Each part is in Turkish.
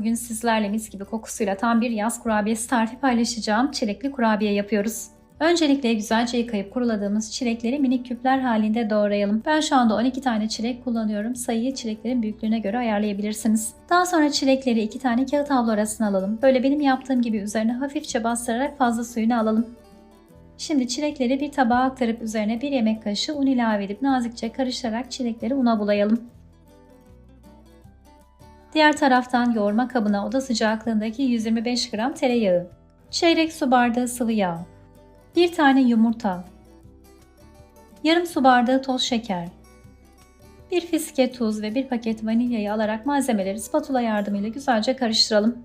Bugün sizlerle mis gibi kokusuyla tam bir yaz kurabiyesi tarifi paylaşacağım. Çilekli kurabiye yapıyoruz. Öncelikle güzelce yıkayıp kuruladığımız çilekleri minik küpler halinde doğrayalım. Ben şu anda 12 tane çilek kullanıyorum. Sayıyı çileklerin büyüklüğüne göre ayarlayabilirsiniz. Daha sonra çilekleri 2 tane kağıt havlu arasına alalım. Böyle benim yaptığım gibi üzerine hafifçe bastırarak fazla suyunu alalım. Şimdi çilekleri bir tabağa aktarıp üzerine bir yemek kaşığı un ilave edip nazikçe karıştırarak çilekleri una bulayalım. Diğer taraftan yoğurma kabına oda sıcaklığındaki 125 gram tereyağı, çeyrek su bardağı sıvı yağ, bir tane yumurta, yarım su bardağı toz şeker, bir fiske tuz ve bir paket vanilyayı alarak malzemeleri spatula yardımıyla güzelce karıştıralım.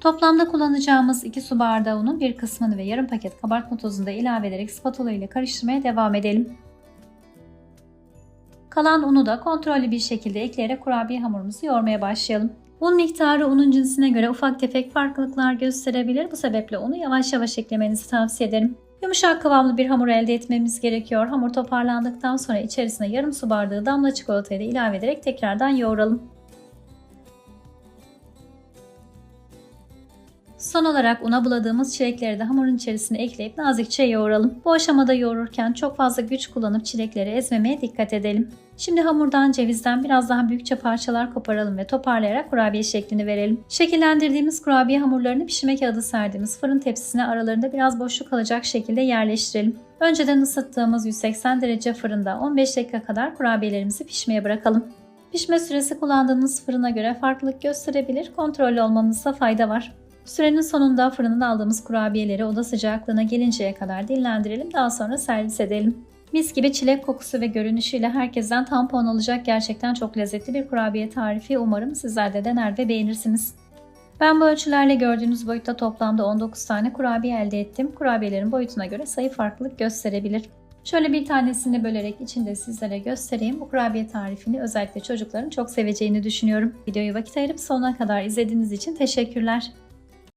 Toplamda kullanacağımız 2 su bardağı unun bir kısmını ve yarım paket kabartma tozunu da ilave ederek spatula ile karıştırmaya devam edelim. Kalan unu da kontrollü bir şekilde ekleyerek kurabiye hamurumuzu yoğurmaya başlayalım. Un miktarı unun cinsine göre ufak tefek farklılıklar gösterebilir. Bu sebeple unu yavaş yavaş eklemenizi tavsiye ederim. Yumuşak kıvamlı bir hamur elde etmemiz gerekiyor. Hamur toparlandıktan sonra içerisine yarım su bardağı damla çikolatayı da ilave ederek tekrardan yoğuralım. Son olarak una buladığımız çilekleri de hamurun içerisine ekleyip nazikçe yoğuralım. Bu aşamada yoğururken çok fazla güç kullanıp çilekleri ezmemeye dikkat edelim. Şimdi hamurdan cevizden biraz daha büyükçe parçalar koparalım ve toparlayarak kurabiye şeklini verelim. Şekillendirdiğimiz kurabiye hamurlarını pişirme kağıdı serdiğimiz fırın tepsisine aralarında biraz boşluk kalacak şekilde yerleştirelim. Önceden ısıttığımız 180 derece fırında 15 dakika kadar kurabiyelerimizi pişmeye bırakalım. Pişme süresi kullandığınız fırına göre farklılık gösterebilir, kontrollü olmamızda fayda var. Sürenin sonunda fırından aldığımız kurabiyeleri oda sıcaklığına gelinceye kadar dinlendirelim. Daha sonra servis edelim. Mis gibi çilek kokusu ve görünüşüyle herkesten tampon alacak gerçekten çok lezzetli bir kurabiye tarifi. Umarım sizler de dener ve beğenirsiniz. Ben bu ölçülerle gördüğünüz boyutta toplamda 19 tane kurabiye elde ettim. Kurabiyelerin boyutuna göre sayı farklılık gösterebilir. Şöyle bir tanesini bölerek içinde sizlere göstereyim. Bu kurabiye tarifini özellikle çocukların çok seveceğini düşünüyorum. Videoyu vakit ayırıp sonuna kadar izlediğiniz için teşekkürler.